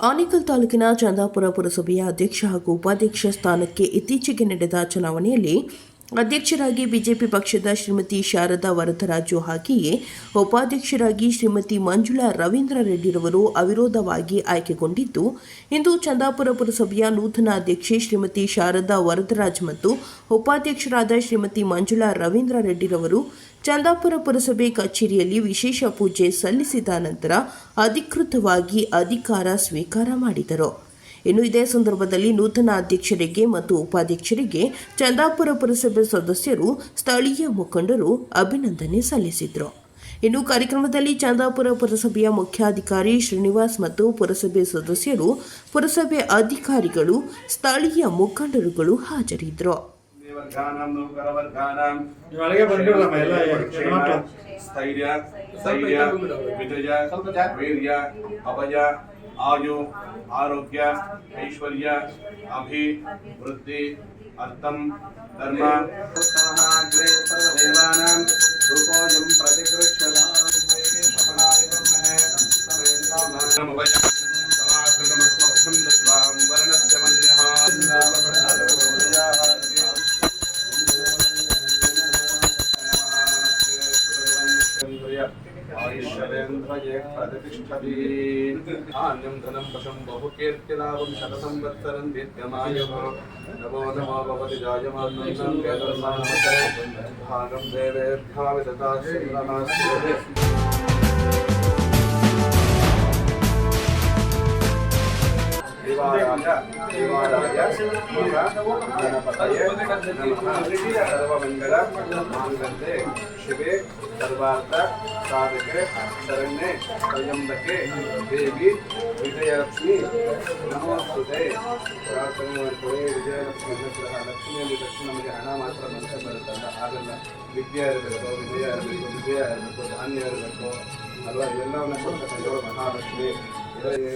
ಆನೇಕಲ್ ತಾಲೂಕಿನ ಚಂದಾಪುರ ಪುರಸಭೆಯ ಅಧ್ಯಕ್ಷ ಹಾಗೂ ಉಪಾಧ್ಯಕ್ಷ ಸ್ಥಾನಕ್ಕೆ ಇತ್ತೀಚೆಗೆ ನಡೆದ ಚುನಾವಣೆಯಲ್ಲಿ ಅಧ್ಯಕ್ಷರಾಗಿ ಬಿಜೆಪಿ ಪಕ್ಷದ ಶ್ರೀಮತಿ ಶಾರದಾ ವರದರಾಜು ಹಾಗೆಯೇ ಉಪಾಧ್ಯಕ್ಷರಾಗಿ ಶ್ರೀಮತಿ ಮಂಜುಳಾ ರವೀಂದ್ರ ರೆಡ್ಡಿರವರು ಅವಿರೋಧವಾಗಿ ಆಯ್ಕೆಗೊಂಡಿದ್ದು, ಇಂದು ಚಂದಾಪುರ ಪುರಸಭೆಯ ನೂತನ ಅಧ್ಯಕ್ಷೆ ಶ್ರೀಮತಿ ಶಾರದಾ ವರದರಾಜ್ ಮತ್ತು ಉಪಾಧ್ಯಕ್ಷರಾದ ಶ್ರೀಮತಿ ಮಂಜುಳಾ ರವೀಂದ್ರ ರೆಡ್ಡಿರವರು ಚಂದಾಪುರ ಪುರಸಭೆ ಕಚೇರಿಯಲ್ಲಿ ವಿಶೇಷ ಪೂಜೆ ಸಲ್ಲಿಸಿದ ನಂತರ ಅಧಿಕೃತವಾಗಿ ಅಧಿಕಾರ ಸ್ವೀಕಾರ ಮಾಡಿದರು. ಇನ್ನು ಇದೇ ಸಂದರ್ಭದಲ್ಲಿ ನೂತನ ಅಧ್ಯಕ್ಷರಿಗೆ ಮತ್ತು ಉಪಾಧ್ಯಕ್ಷರಿಗೆ ಚಂದಾಪುರ ಪುರಸಭೆ ಸದಸ್ಯರು ಸ್ಥಳೀಯ ಮುಖಂಡರು ಅಭಿನಂದನೆ ಸಲ್ಲಿಸಿದರು. ಇನ್ನು ಕಾರ್ಯಕ್ರಮದಲ್ಲಿ ಚಂದಾಪುರ ಪುರಸಭೆಯ ಮುಖ್ಯಾಧಿಕಾರಿ ಶ್ರೀನಿವಾಸ್ ಮತ್ತು ಪುರಸಭೆ ಸದಸ್ಯರು ಪುರಸಭೆ ಅಧಿಕಾರಿಗಳು ಸ್ಥಳೀಯ ಮುಖಂಡರುಗಳು ಹಾಜರಿದ್ದರು ಸ್ಥೈರ್ಯ ಸ್ಥೈರ್ಯ ವಿಜಯ ವೀರ್ಯ ಅಭಯ आयु आरोग्य ऐश्वर्य अभिवृद्धि अर्थम धर्म पशं बहुकीर्तिलाभं शतसंवत्सरं दीर्घमायुः नमो नमो भवति जायमानं भागं देवेभ्यः विदता श्रीरः देवाराय देवाराय गणपतये नमः सर्वमङ्गल माङ्गल्ये शिवे सर्वार्थ साधके शरण्ये त्र्यम्बके देवी विजयलक्ष्मी ನಮೋಸ್ತುತೆ ಪ್ರಾರ್ಥನೆ ಮಾಡ್ಕೊಳ್ಳಿ ವಿಜಯಲಕ್ಷ್ಮಿ ಅನುಗ್ರಹ ಲಕ್ಷ್ಮಿಯಲ್ಲಿ ತಕ್ಷಣ ನಮಗೆ ಹಣ ಮಾತ್ರ ಮನುಷ್ಯ ಬರುತ್ತಲ್ಲ ಆಗಲ್ಲ ವಿದ್ಯೆ ಇರಬೇಕು ವಿಜಯ ಇರಬೇಕು ವಿಜಯ ಇರಬೇಕು ಧಾನ್ಯ ಇರಬೇಕು ಅಲ್ವಾ ಇವೆಲ್ಲವನ್ನ ಕೊಡ್ತಕ್ಕಂಥವ್ರು ಮಹಾಲಕ್ಷ್ಮಿ ಇವರಿಗೆ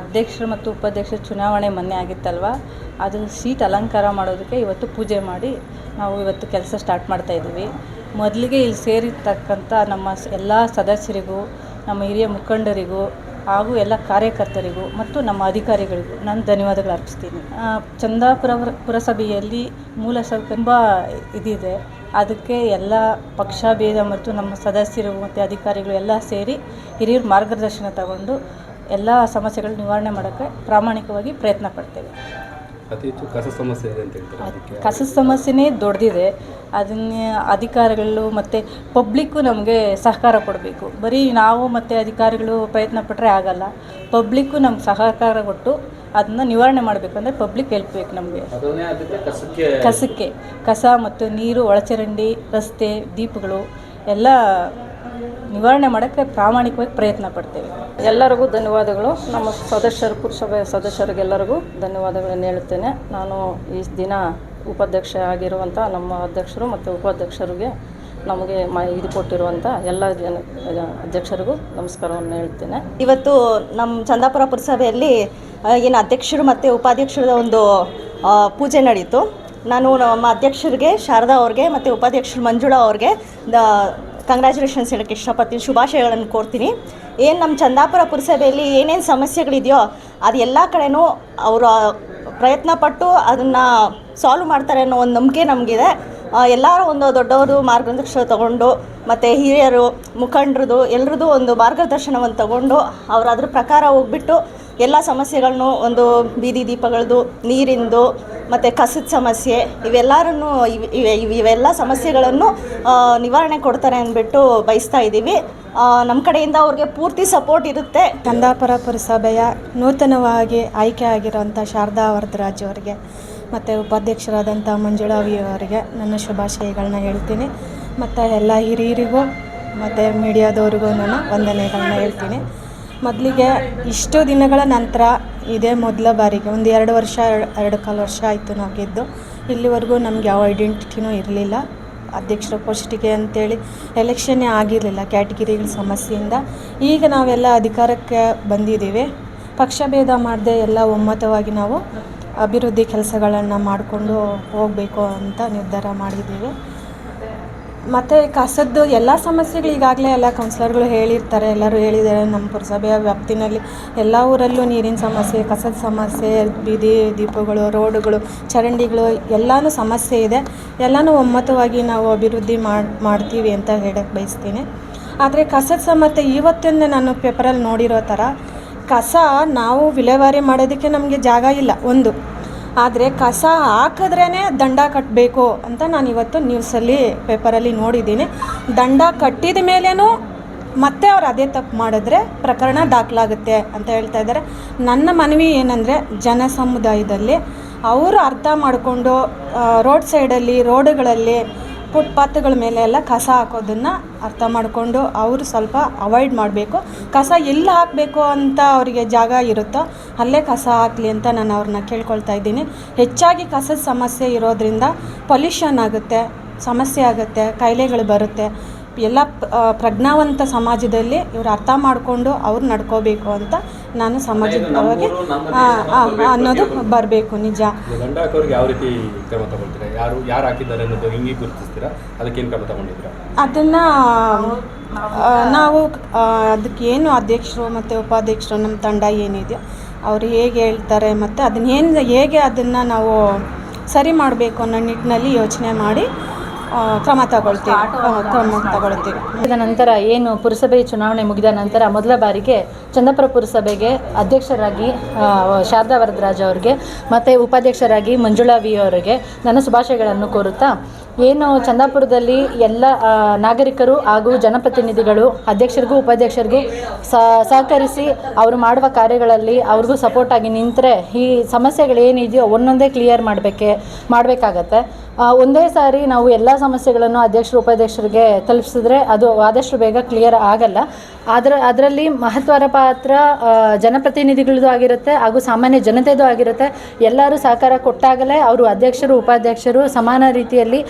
ಅಧ್ಯಕ್ಷರು ಮತ್ತು ಉಪಾಧ್ಯಕ್ಷರ ಚುನಾವಣೆ ಮೊನ್ನೆ ಆಗಿತ್ತಲ್ವ? ಅದು ಸೀಟ್ ಅಲಂಕಾರ ಮಾಡೋದಕ್ಕೆ ಇವತ್ತು ಪೂಜೆ ಮಾಡಿ ನಾವು ಇವತ್ತು ಕೆಲಸ ಸ್ಟಾರ್ಟ್ ಮಾಡ್ತಾ ಇದ್ದೀವಿ. ಮೊದಲಿಗೆ ಇಲ್ಲಿ ಸೇರಿರ್ತಕ್ಕಂಥ ನಮ್ಮ ಎಲ್ಲ ಸದಸ್ಯರಿಗೂ, ನಮ್ಮ ಹಿರಿಯ ಮುಖಂಡರಿಗೂ ಹಾಗೂ ಎಲ್ಲ ಕಾರ್ಯಕರ್ತರಿಗೂ ಮತ್ತು ನಮ್ಮ ಅಧಿಕಾರಿಗಳಿಗೂ ನಾನು ಧನ್ಯವಾದಗಳು ಅರ್ಪಿಸ್ತೀನಿ. ಚಂದಾಪುರ ಪುರಸಭೆಯಲ್ಲಿ ಮೂಲ ತುಂಬ ಇದಿದೆ. ಅದಕ್ಕೆ ಎಲ್ಲ ಪಕ್ಷಭೇದ ಮತ್ತು ನಮ್ಮ ಸದಸ್ಯರು ಮತ್ತು ಅಧಿಕಾರಿಗಳು ಎಲ್ಲ ಸೇರಿ ಹಿರಿಯರು ಮಾರ್ಗದರ್ಶನ ತಗೊಂಡು ಎಲ್ಲ ಸಮಸ್ಯೆಗಳು ನಿವಾರಣೆ ಮಾಡೋಕ್ಕೆ ಪ್ರಾಮಾಣಿಕವಾಗಿ ಪ್ರಯತ್ನ ಪಡ್ತೇವೆ. ಅತಿ ಹೆಚ್ಚು ಕಸ ಸಮಸ್ಯೆ ಇದೆ ಅಂತ ಹೇಳ್ತಾರೆ ಅದಕ್ಕೆ? ಕಸದ ಸಮಸ್ಯೆನೇ ದೊಡ್ಡದಿದೆ ಅದನ್ನ ಅಧಿಕಾರಿಗಳು ಮತ್ತು ಪಬ್ಲಿಕ್ಕು ನಮಗೆ ಸಹಕಾರ ಕೊಡಬೇಕು. ಬರೀ ನಾವು ಮತ್ತು ಅಧಿಕಾರಿಗಳು ಪ್ರಯತ್ನ ಪಟ್ಟರೆ ಆಗಲ್ಲ. ಪಬ್ಲಿಕ್ಕು ನಮ್ಗೆ ಸಹಕಾರ ಕೊಟ್ಟು ಅದನ್ನ ನಿವಾರಣೆ ಮಾಡಬೇಕು ಅಂದರೆ ಪಬ್ಲಿಕ್ ಹೆಲ್ಪ್ ಬೇಕು ನಮಗೆ. ಅದನ್ನೇ ಅದಕ್ಕೆ ಕಸಕ್ಕೆ ಕಸಕ್ಕೆ. ಕಸ ಮತ್ತು ನೀರು ಒಳಚರಂಡಿ ರಸ್ತೆ ದೀಪಗಳು ಎಲ್ಲ ನಿವಾರಣೆ ಮಾಡೋಕ್ಕೆ ಪ್ರಾಮಾಣಿಕವಾಗಿ ಪ್ರಯತ್ನ ಪಡ್ತೇವೆ. ಎಲ್ಲರಿಗೂ ಧನ್ಯವಾದಗಳು. ನಮ್ಮ ಸದಸ್ಯರು ಪುರಸಭೆ ಸದಸ್ಯರಿಗೆಲ್ಲರಿಗೂ ಧನ್ಯವಾದಗಳನ್ನು ಹೇಳುತ್ತೇನೆ. ನಾನು ಈ ದಿನ ಉಪಾಧ್ಯಕ್ಷ ಆಗಿರುವಂಥ ನಮ್ಮ ಅಧ್ಯಕ್ಷರು ಮತ್ತು ಉಪಾಧ್ಯಕ್ಷರಿಗೆ ನಮಗೆ ಮ ಇದು ಕೊಟ್ಟಿರುವಂಥ ಎಲ್ಲ ಜನ ಅಧ್ಯಕ್ಷರಿಗೂ ನಮಸ್ಕಾರವನ್ನು ಹೇಳ್ತೇನೆ ಇವತ್ತು ನಮ್ಮ ಚಂದಾಪುರ ಪುರಸಭೆಯಲ್ಲಿ ಏನು ಅಧ್ಯಕ್ಷರು ಮತ್ತು ಉಪಾಧ್ಯಕ್ಷರ ಒಂದು ಪೂಜೆ ನಡೀತು. ನಾನು ನಮ್ಮ ಅಧ್ಯಕ್ಷರಿಗೆ ಶಾರದಾ ಅವ್ರಿಗೆ ಮತ್ತು ಉಪಾಧ್ಯಕ್ಷರು ಮಂಜುಳಾ ಅವ್ರಿಗೆ ದ ಕಂಗ್ರ್ಯಾಚುಲೇಷನ್ಸ್ ಹೇಳೋಕ್ಕೆ ಇಷ್ಟಪಡ್ತೀನಿ. ಶುಭಾಶಯಗಳನ್ನು ಕೋರ್ತೀನಿ. ಏನು ನಮ್ಮ ಚಂದಾಪುರ ಪುರಸಭೆಯಲ್ಲಿ ಏನೇನು ಸಮಸ್ಯೆಗಳಿದೆಯೋ ಅದು ಎಲ್ಲ ಕಡೆನೂ ಅವರು ಪ್ರಯತ್ನ ಪಟ್ಟು ಅದನ್ನು ಸಾಲ್ವ್ ಮಾಡ್ತಾರೆ ಅನ್ನೋ ಒಂದು ನಂಬಿಕೆ ನಮಗಿದೆ. ಎಲ್ಲರೂ ಒಂದು ದೊಡ್ಡವರು ಮಾರ್ಗದರ್ಶನ ತಗೊಂಡು ಮತ್ತು ಹಿರಿಯರು, ಮುಖಂಡರದು ಎಲ್ರದ್ದು ಒಂದು ಮಾರ್ಗದರ್ಶನವನ್ನು ತಗೊಂಡು ಅವರು ಅದ್ರ ಪ್ರಕಾರ ಹೋಗ್ಬಿಟ್ಟು ಎಲ್ಲ ಸಮಸ್ಯೆಗಳನ್ನು ಒಂದು ಬೀದಿ ದೀಪಗಳದ್ದು ನೀರಿಂದು, ಮತ್ತು ಕಸದ ಸಮಸ್ಯೆ, ಇವೆಲ್ಲರನ್ನು ಇವ್, ಇವೆ- ಇವ್- ಇವೆಲ್ಲ ಸಮಸ್ಯೆಗಳನ್ನು ನಿವಾರಣೆ ಕೊಡ್ತಾರೆ ಅಂದ್ಬಿಟ್ಟು ಬಯಸ್ತಾ ಇದ್ದೀವಿ. ನಮ್ಮ ಕಡೆಯಿಂದ ಅವ್ರಿಗೆ ಪೂರ್ತಿ ಸಪೋರ್ಟ್ ಇರುತ್ತೆ. ಕಂದಾಪುರ ಪುರಸಭೆಯ ನೂತನವಾಗಿ ಆಯ್ಕೆ ಆಗಿರೋಂಥ ಶಾರದಾ ವರದರಾಜ್ ಅವರಿಗೆ, ಮತ್ತು ಉಪಾಧ್ಯಕ್ಷರಾದಂಥ ಮಂಜುಳಾ ವಿ ಅವರಿಗೆ ನನ್ನ ಶುಭಾಶಯಗಳನ್ನ ಹೇಳ್ತೀನಿ. ಮತ್ತು ಎಲ್ಲ ಹಿರಿಯರಿಗೂ, ಮತ್ತು ಮೀಡಿಯಾದವ್ರಿಗೂ ನಾನು ವಂದನೆಗಳನ್ನ ಹೇಳ್ತೀನಿ. ಮೊದಲಿಗೆ ಇಷ್ಟು ದಿನಗಳ ನಂತರ ಇದೇ ಮೊದಲ ಬಾರಿಗೆ, ಒಂದು ಎರಡು ವರ್ಷ, ಎರಡು ಕಾಲು ವರ್ಷ ಆಯಿತು ನಾವು ಗೆದ್ದು ಇಲ್ಲಿವರೆಗೂ ನಮ್ಗೆ ಯಾವ ಐಡೆಂಟಿಟಿನೂ ಇರಲಿಲ್ಲ. ಅಧ್ಯಕ್ಷರ ಪೋಸ್ಟಿಗೆ ಅಂತೇಳಿ ಎಲೆಕ್ಷನ್ನೇ ಆಗಿರಲಿಲ್ಲ ಕ್ಯಾಟಗಿರಿಗಳ ಸಮಸ್ಯೆಯಿಂದ. ಈಗ ನಾವೆಲ್ಲ ಅಧಿಕಾರಕ್ಕೆ ಬಂದಿದ್ದೀವಿ. ಪಕ್ಷಭೇದ ಮಾಡದೆ ಎಲ್ಲ ಒಮ್ಮತವಾಗಿ ನಾವು ಅಭಿವೃದ್ಧಿ ಕೆಲಸಗಳನ್ನು ಮಾಡಿಕೊಂಡು ಹೋಗಬೇಕು ಅಂತ ನಿರ್ಧಾರ ಮಾಡಿದ್ದೀವಿ. ಮತ್ತು ಕಸದ್ದು ಎಲ್ಲ ಸಮಸ್ಯೆಗಳು ಈಗಾಗಲೇ ಎಲ್ಲ ಕೌನ್ಸಿಲರ್ಗಳು ಹೇಳಿರ್ತಾರೆ. ಎಲ್ಲರೂ ಹೇಳಿದ್ದಾರೆ ನಮ್ಮ ಪುರಸಭೆಯ ವ್ಯಾಪ್ತಿನಲ್ಲಿ ಎಲ್ಲ ಊರಲ್ಲೂ ನೀರಿನ ಸಮಸ್ಯೆ, ಕಸದ ಸಮಸ್ಯೆ, ಬೀದಿ ದೀಪಗಳು, ರೋಡುಗಳು, ಚರಂಡಿಗಳು ಎಲ್ಲನೂ ಸಮಸ್ಯೆ ಇದೆ. ಎಲ್ಲನೂ ಒಮ್ಮತವಾಗಿ ನಾವು ಅಭಿವೃದ್ಧಿ ಮಾಡಿ, ಮಾಡ್ತೀವಿ ಅಂತ ಹೇಳಕ್ಕೆ ಬಯಸ್ತೀನಿ. ಆದರೆ ಕಸದ ಸಮಸ್ಯೆ ಇವತ್ತಿಂದ ನಾನು ಪೇಪರಲ್ಲಿ ನೋಡಿರೋ ಥರ ಕಸ ನಾವು ವಿಲೇವಾರಿ ಮಾಡೋದಕ್ಕೆ ನಮಗೆ ಜಾಗ ಇಲ್ಲ. ಒಂದು ಆದರೆ ಕಸ ಹಾಕಿದ್ರೇ ದಂಡ ಕಟ್ಟಬೇಕು ಅಂತ ನಾನು ಇವತ್ತು ನ್ಯೂಸಲ್ಲಿ ಪೇಪರಲ್ಲಿ ನೋಡಿದ್ದೀನಿ. ದಂಡ ಕಟ್ಟಿದ ಮೇಲೇನೂ ಮತ್ತೆ ಅವ್ರು ಅದೇ ತಪ್ಪು ಮಾಡಿದ್ರೆ ಪ್ರಕರಣ ದಾಖಲಾಗುತ್ತೆ ಅಂತ ಹೇಳ್ತಾ ಇದ್ದಾರೆ. ನನ್ನ ಮನವಿ ಏನಂದರೆ, ಜನ ಸಮುದಾಯದಲ್ಲಿ ಅವರು ಅರ್ಥ ಮಾಡಿಕೊಂಡು ರೋಡ್ ಸೈಡಲ್ಲಿ ರೋಡುಗಳಲ್ಲಿ ಫುಟ್ಪಾತ್ಗಳ ಮೇಲೆ ಎಲ್ಲ ಕಸ ಹಾಕೋದನ್ನು ಅರ್ಥ ಮಾಡಿಕೊಂಡು ಅವರು ಸ್ವಲ್ಪ ಅವಾಯ್ಡ್ ಮಾಡಬೇಕು. ಕಸ ಎಲ್ಲಿ ಹಾಕಬೇಕು ಅಂತ ಅವರಿಗೆ ಜಾಗ ಇರುತ್ತೋ ಅಲ್ಲೇ ಕಸ ಹಾಕಲಿ ಅಂತ ನಾನು ಅವ್ರನ್ನ ಕೇಳ್ಕೊಳ್ತಾ ಇದ್ದೀನಿ. ಹೆಚ್ಚಾಗಿ ಕಸದ ಸಮಸ್ಯೆ ಇರೋದ್ರಿಂದ ಪೊಲ್ಯೂಷನ್ ಆಗುತ್ತೆ, ಸಮಸ್ಯೆ ಆಗುತ್ತೆ, ಕಾಯಿಲೆಗಳು ಬರುತ್ತೆ. ಎಲ್ಲ ಪ್ರಜ್ಞಾವಂತ ಸಮಾಜದಲ್ಲಿ ಇವರು ಅರ್ಥ ಮಾಡಿಕೊಂಡು ಅವ್ರು ನಡ್ಕೋಬೇಕು ಅಂತ ನಾನು ಸಮಾಜದ ಪರವಾಗಿ ಅನ್ನೋದು ಬರಬೇಕು ನಿಜ. ಈಗ ದಂಡ ಹಾಕೋರಿಗೆ ಯಾವ ರೀತಿ ಕ್ರಮ ತಗೊಳ್ತೀರಾ? ಯಾರು ಯಾರು ಹಾಕಿದ್ದಾರೆ ಅನ್ನೋದು ಹಿಂಗೆ ಗುರುತಿಸ್ತೀರಾ? ಅದಕ್ಕೇನು ಕ್ರಮ ತಗೊಂಡಿದ್ದೀರಾ? ಅದನ್ನು ನಾವು ಅದಕ್ಕೇನು ಅದಕ್ಕೆ ಏನು ಅಧ್ಯಕ್ಷರು ಮತ್ತು ಉಪಾಧ್ಯಕ್ಷರು ನಮ್ಮ ತಂಡ ಏನಿದೆಯೋ ಅವರು ಹೇಗೆ ಹೇಳ್ತಾರೆ ಮತ್ತು ಅದನ್ನೇನು ಹೇಗೆ ಅದನ್ನು ನಾವು ಸರಿ ಮಾಡಬೇಕು ಅನ್ನೋ ನಿಟ್ಟಿನಲ್ಲಿ ಯೋಚನೆ ಮಾಡಿ ಕ್ರಮ ತಗೊಳ್ತೀವಿ. ಕ್ರಮ ತಗೊಳ್ತೀವಿ. ಮುಗಿದ ನಂತರ ಏನು ಪುರಸಭೆ ಚುನಾವಣೆ ಮುಗಿದ ನಂತರ ಮೊದಲ ಬಾರಿಗೆ ಚಂದಪುರ ಪುರಸಭೆಗೆ ಅಧ್ಯಕ್ಷರಾಗಿ ಶಾರದಾ ವರದರಾಜ್ ಅವರಿಗೆ ಮತ್ತು ಉಪಾಧ್ಯಕ್ಷರಾಗಿ ಮಂಜುಳಾ ವಿ ಅವರಿಗೆ ನನ್ನ ಶುಭಾಶಯಗಳನ್ನು ಕೋರುತ್ತಾ ಏನು ಚಂದಾಪುರದಲ್ಲಿ ಎಲ್ಲ ನಾಗರಿಕರು ಹಾಗೂ ಜನಪ್ರತಿನಿಧಿಗಳು, ಅಧ್ಯಕ್ಷರಿಗೂ ಉಪಾಧ್ಯಕ್ಷರಿಗೂ ಸಹಕರಿಸಿ ಅವರು ಮಾಡುವ ಕಾರ್ಯಗಳಲ್ಲಿ ಅವ್ರಿಗೂ ಸಪೋರ್ಟ್ ಆಗಿ ನಿಂತರೆ ಈ ಸಮಸ್ಯೆಗಳು ಏನಿದೆಯೋ ಒಂದೊಂದೇ ಕ್ಲಿಯರ್ ಮಾಡಬೇಕೆ, ಮಾಡಬೇಕಾಗತ್ತೆ. ಒಂದೇ ಸಾರಿ ನಾವು ಎಲ್ಲ ಸಮಸ್ಯೆಗಳನ್ನು ಅಧ್ಯಕ್ಷರು, ಉಪಾಧ್ಯಕ್ಷರಿಗೆ ತಲುಪಿಸಿದ್ರೆ ಅದು ಆದಷ್ಟು ಬೇಗ ಕ್ಲಿಯರ್ ಆಗಲ್ಲ. ಅದರ ಅದರಲ್ಲಿ ಮಹತ್ವರ ಪಾತ್ರ ಜನಪ್ರತಿನಿಧಿಗಳದ್ದು ಆಗಿರುತ್ತೆ ಹಾಗೂ ಸಾಮಾನ್ಯ ಜನತೆದು ಆಗಿರುತ್ತೆ. ಎಲ್ಲರೂ ಸಹಕಾರ ಕೊಟ್ಟಾಗಲೇ ಅವರು ಅಧ್ಯಕ್ಷರು, ಉಪಾಧ್ಯಕ್ಷರು ಸಮಾನ ರೀತಿಯಲ್ಲಿ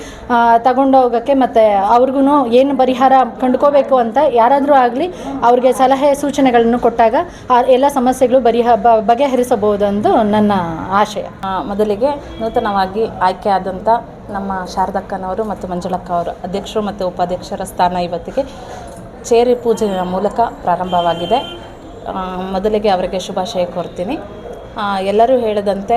ತಗೊಂಡೋಗೋಕ್ಕೆ ಮತ್ತು ಅವ್ರಿಗೂ ಏನು ಪರಿಹಾರ ಕಂಡುಕೋಬೇಕು ಅಂತ ಯಾರಾದರೂ ಆಗಲಿ ಅವ್ರಿಗೆ ಸಲಹೆ ಸೂಚನೆಗಳನ್ನು ಕೊಟ್ಟಾಗ ಆ ಎಲ್ಲ ಸಮಸ್ಯೆಗಳು ಬರಿಹ ಬಗೆಹರಿಸಬಹುದು ಎಂದು ನನ್ನ ಆಶಯ. ಮೊದಲಿಗೆ ನೂತನವಾಗಿ ಆಯ್ಕೆ ಆದಂಥ ನಮ್ಮ ಶಾರದಕ್ಕನವರು ಮತ್ತು ಮಂಜುಳಕ್ಕ ಅವರು ಅಧ್ಯಕ್ಷರು ಮತ್ತು ಉಪಾಧ್ಯಕ್ಷರ ಸ್ಥಾನ ಇವತ್ತಿಗೆ ಚೇರಿ ಪೂಜೆಯ ಮೂಲಕ ಪ್ರಾರಂಭವಾಗಿದೆ. ಮೊದಲಿಗೆ ಅವರಿಗೆ ಶುಭಾಶಯ ಕೋರ್ತೀನಿ. ಎಲ್ಲರೂ ಹೇಳಿದಂತೆ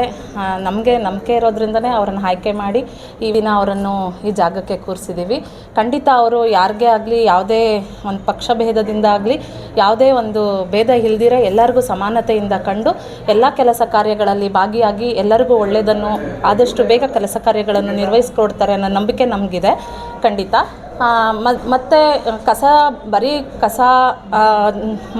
ನಮಗೆ ನಂಬಿಕೆ ಇರೋದ್ರಿಂದನೇ ಅವರನ್ನು ಆಯ್ಕೆ ಮಾಡಿ ಈ ದಿನ ಅವರನ್ನು ಈ ಜಾಗಕ್ಕೆ ಕೂರಿಸಿದ್ದೀವಿ. ಖಂಡಿತ ಅವರು ಯಾರಿಗೇ ಆಗಲಿ, ಯಾವುದೇ ಒಂದು ಪಕ್ಷ ಭೇದದಿಂದ ಆಗಲಿ, ಯಾವುದೇ ಒಂದು ಭೇದ ಇಲ್ದಿರ ಎಲ್ಲರಿಗೂ ಸಮಾನತೆಯಿಂದ ಕಂಡು ಎಲ್ಲ ಕೆಲಸ ಕಾರ್ಯಗಳಲ್ಲಿ ಭಾಗಿಯಾಗಿ ಎಲ್ಲರಿಗೂ ಒಳ್ಳೆಯದನ್ನು, ಆದಷ್ಟು ಬೇಗ ಕೆಲಸ ಕಾರ್ಯಗಳನ್ನು ನಿರ್ವಹಿಸ್ಕೊಡ್ತಾರೆ ಅನ್ನೋ ನಂಬಿಕೆ ನಮಗಿದೆ. ಖಂಡಿತ. ಮತ್ತು ಕಸ, ಬರೀ ಕಸ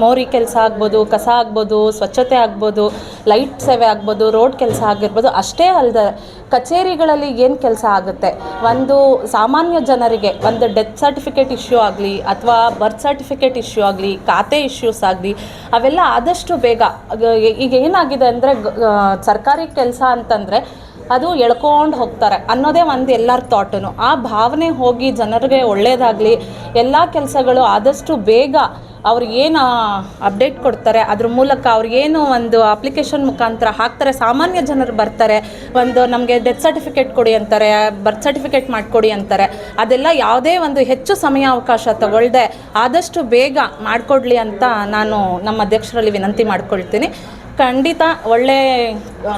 ಮೋರಿ ಕೆಲಸ ಆಗ್ಬೋದು, ಕಸ ಆಗ್ಬೋದು, ಸ್ವಚ್ಛತೆ ಆಗ್ಬೋದು, ಲೈಟ್ ಸೇವೆ ಆಗ್ಬೋದು, ರೋಡ್ ಕೆಲಸ ಆಗಿರ್ಬೋದು, ಅಷ್ಟೇ ಅಲ್ಲದೆ ಕಚೇರಿಗಳಲ್ಲಿ ಏನು ಕೆಲಸ ಆಗುತ್ತೆ? ಒಂದು ಸಾಮಾನ್ಯ ಜನರಿಗೆ, ಒಂದು ಡೆತ್ ಸರ್ಟಿಫಿಕೇಟ್ ಇಶ್ಯೂ ಆಗಲಿ, ಅಥವಾ ಬರ್ತ್ ಸರ್ಟಿಫಿಕೇಟ್ ಇಶ್ಯೂ ಆಗಲಿ, ಖಾತೆ ಇಶ್ಯೂಸ್ ಆಗಲಿ, ಅವೆಲ್ಲ ಆದಷ್ಟು ಬೇಗ, ಈಗ ಏನಾಗಿದೆ ಅಂದರೆ ಸರ್ಕಾರಿ ಕೆಲಸ ಅಂತಂದರೆ ಅದು ಎಳ್ಕೊಂಡು ಹೋಗ್ತಾರೆ ಅನ್ನೋದೇ ಒಂದು ಎಲ್ಲರ ಥಾಟನು. ಆ ಭಾವನೆ ಹೋಗಿ ಜನರಿಗೆ ಒಳ್ಳೆಯದಾಗಲಿ ಎಲ್ಲ ಕೆಲಸಗಳು ಆದಷ್ಟು ಬೇಗ ಅವ್ರಿಗೇನು ಅಪ್ಡೇಟ್ ಕೊಡ್ತಾರೆ, ಅದ್ರ ಮೂಲಕ ಅವ್ರಿಗೇನು ಒಂದು ಅಪ್ಲಿಕೇಶನ್ ಮುಖಾಂತರ ಹಾಕ್ತಾರೆ, ಸಾಮಾನ್ಯ ಜನರು ಬರ್ತಾರೆ, ಒಂದು ನಮಗೆ ಡೆತ್ ಸರ್ಟಿಫಿಕೇಟ್ ಕೊಡಿ ಅಂತಾರೆ, ಬರ್ತ್ ಸರ್ಟಿಫಿಕೇಟ್ ಮಾಡಿಕೊಡಿ ಅಂತಾರೆ, ಅದೆಲ್ಲ ಯಾವುದೇ ಒಂದು ಹೆಚ್ಚು ಸಮಯ ಅವಕಾಶ ತಗೊಳ್ಳದೆ ಆದಷ್ಟು ಬೇಗ ಮಾಡಿಕೊಡ್ಲಿ ಅಂತ ನಾನು ನಮ್ಮ ಅಧ್ಯಕ್ಷರಲ್ಲಿ ವಿನಂತಿ ಮಾಡ್ಕೊಳ್ತೀನಿ. ಖಂಡಿತ ಒಳ್ಳೆ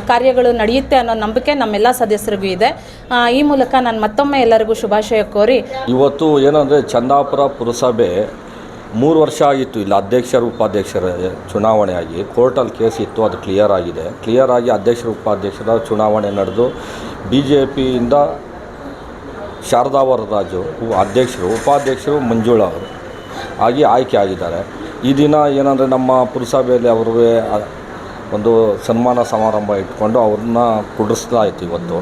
ಕಾರ್ಯಗಳು ನಡೆಯುತ್ತೆ ಅನ್ನೋ ನಂಬಿಕೆ ನಮ್ಮೆಲ್ಲ ಸದಸ್ಯರಿಗೂ ಇದೆ. ಈ ಮೂಲಕ ನಾನು ಮತ್ತೊಮ್ಮೆ ಎಲ್ಲರಿಗೂ ಶುಭಾಶಯ ಕೋರಿ. ಇವತ್ತು ಏನಂದರೆ ಚಂದಾಪುರ ಪುರಸಭೆ ಮೂರು ವರ್ಷ ಆಗಿತ್ತು ಇಲ್ಲಿ ಅಧ್ಯಕ್ಷರು, ಉಪಾಧ್ಯಕ್ಷರ ಚುನಾವಣೆ ಆಗಿ. ಕೋರ್ಟಲ್ಲಿ ಕೇಸ್ ಇತ್ತು, ಅದು ಕ್ಲಿಯರ್ ಆಗಿದೆ. ಕ್ಲಿಯರ್ ಆಗಿ ಅಧ್ಯಕ್ಷರು, ಉಪಾಧ್ಯಕ್ಷರ ಚುನಾವಣೆ ನಡೆದು ಬಿ ಜೆ ಪಿಯಿಂದ ಶಾರದಾ ವರದರಾಜು ಉ- ಅಧ್ಯಕ್ಷರು, ಉಪಾಧ್ಯಕ್ಷರು ಮಂಜುಳ ಅವರು ಆಗಿ ಆಯ್ಕೆ ಆಗಿದ್ದಾರೆ. ಈ ದಿನ ಏನಂದರೆ ನಮ್ಮ ಪುರಸಭೆಯಲ್ಲಿ ಅವ್ರಿಗೆ ಅ- ಒಂದು ಸನ್ಮಾನ ಸಮಾರಂಭ ಇಟ್ಕೊಂಡು ಅವ್ರನ್ನ ಕುಡಿಸ್ಲಾಯಿತು ಇವತ್ತು.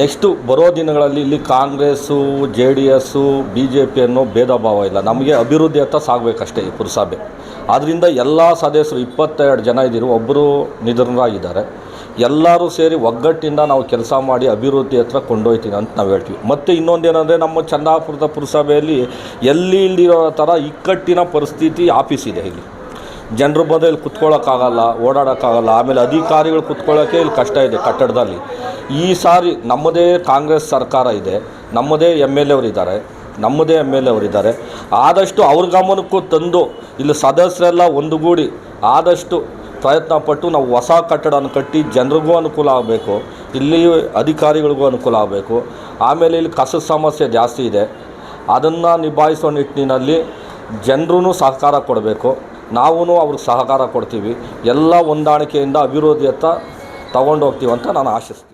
ನೆಕ್ಸ್ಟು ಬರೋ ದಿನಗಳಲ್ಲಿ ಇಲ್ಲಿ Congress, J D S, B J P ಅನ್ನೋ ಭೇದ ಭಾವ ಇಲ್ಲ. ನಮಗೆ ಅಭಿವೃದ್ಧಿ ಹತ್ತ ಸಾಗಬೇಕಷ್ಟೇ ಈ ಪುರಸಭೆ. ಆದ್ದರಿಂದ ಎಲ್ಲ ಸದಸ್ಯರು ಇಪ್ಪತ್ತೆರಡು ಜನ ಇದ್ದೀರು ಒಬ್ಬರು ನಿಧನರಾಗಿದ್ದಾರೆ. ಎಲ್ಲರೂ ಸೇರಿ ಒಗ್ಗಟ್ಟಿಂದ ನಾವು ಕೆಲಸ ಮಾಡಿ ಅಭಿವೃದ್ಧಿ ಹತ್ರ ಕೊಂಡೊಯ್ತೀನಿ ಅಂತ ನಾವು ಹೇಳ್ತೀವಿ. ಮತ್ತು ಇನ್ನೊಂದೇನೆಂದರೆ ನಮ್ಮ ಚಂದಾಪುರದ ಪುರಸಭೆಯಲ್ಲಿ ಎಲ್ಲಿ ಇಲ್ಲಿರೋ ಥರ ಇಕ್ಕಟ್ಟಿನ ಪರಿಸ್ಥಿತಿ ಆಫೀಸ್ ಇದೆ ಇಲ್ಲಿ. ಜನರ ಇಲ್ಲಿ ಕುತ್ಕೊಳ್ಳೋಕ್ಕಾಗಲ್ಲ ಓಡಾಡೋಕ್ಕಾಗಲ್ಲ. ಆಮೇಲೆ ಅಧಿಕಾರಿಗಳು ಕುತ್ಕೊಳ್ಳೋಕ್ಕೆ ಇಲ್ಲಿ ಕಷ್ಟ ಇದೆ ಕಟ್ಟಡದಲ್ಲಿ. ಈ ಸಾರಿ ನಮ್ಮದೇ ಕಾಂಗ್ರೆಸ್ ಸರ್ಕಾರ ಇದೆ, ನಮ್ಮದೇ ಎಂ ಎಲ್ ಎವರಿದ್ದಾರೆ ನಮ್ಮದೇ ಎಂ ಎಲ್ ಎವರಿದ್ದಾರೆ ಆದಷ್ಟು ಅವ್ರ ಗಮನಕ್ಕೂ ತಂದು ಇಲ್ಲಿ ಸದಸ್ಯರೆಲ್ಲ ಒಂದುಗೂಡಿ ಆದಷ್ಟು ಪ್ರಯತ್ನ ಪಟ್ಟು ನಾವು ಹೊಸ ಕಟ್ಟಡವನ್ನು ಕಟ್ಟಿ ಜನರಿಗೂ ಅನುಕೂಲ ಆಗಬೇಕು, ಇಲ್ಲಿ ಅಧಿಕಾರಿಗಳಿಗೂ ಅನುಕೂಲ ಆಗಬೇಕು. ಆಮೇಲೆ ಇಲ್ಲಿ ಕಸದ ಸಮಸ್ಯೆ ಜಾಸ್ತಿ ಇದೆ. ಅದನ್ನು ನಿಭಾಯಿಸೋ ನಿಟ್ಟಿನಲ್ಲಿ ಜನರೂ ಸಹಕಾರ ಕೊಡಬೇಕು. ನಾವೂ ಅವ್ರಿಗೆ ಸಹಕಾರ ಕೊಡ್ತೀವಿ. ಎಲ್ಲ ಹೊಂದಾಣಿಕೆಯಿಂದ ಅಭಿವೃದ್ಧಿಯತ್ತ ತಗೊಂಡು ಅಂತ ನಾನು ಆಶಿಸ್ತೀನಿ.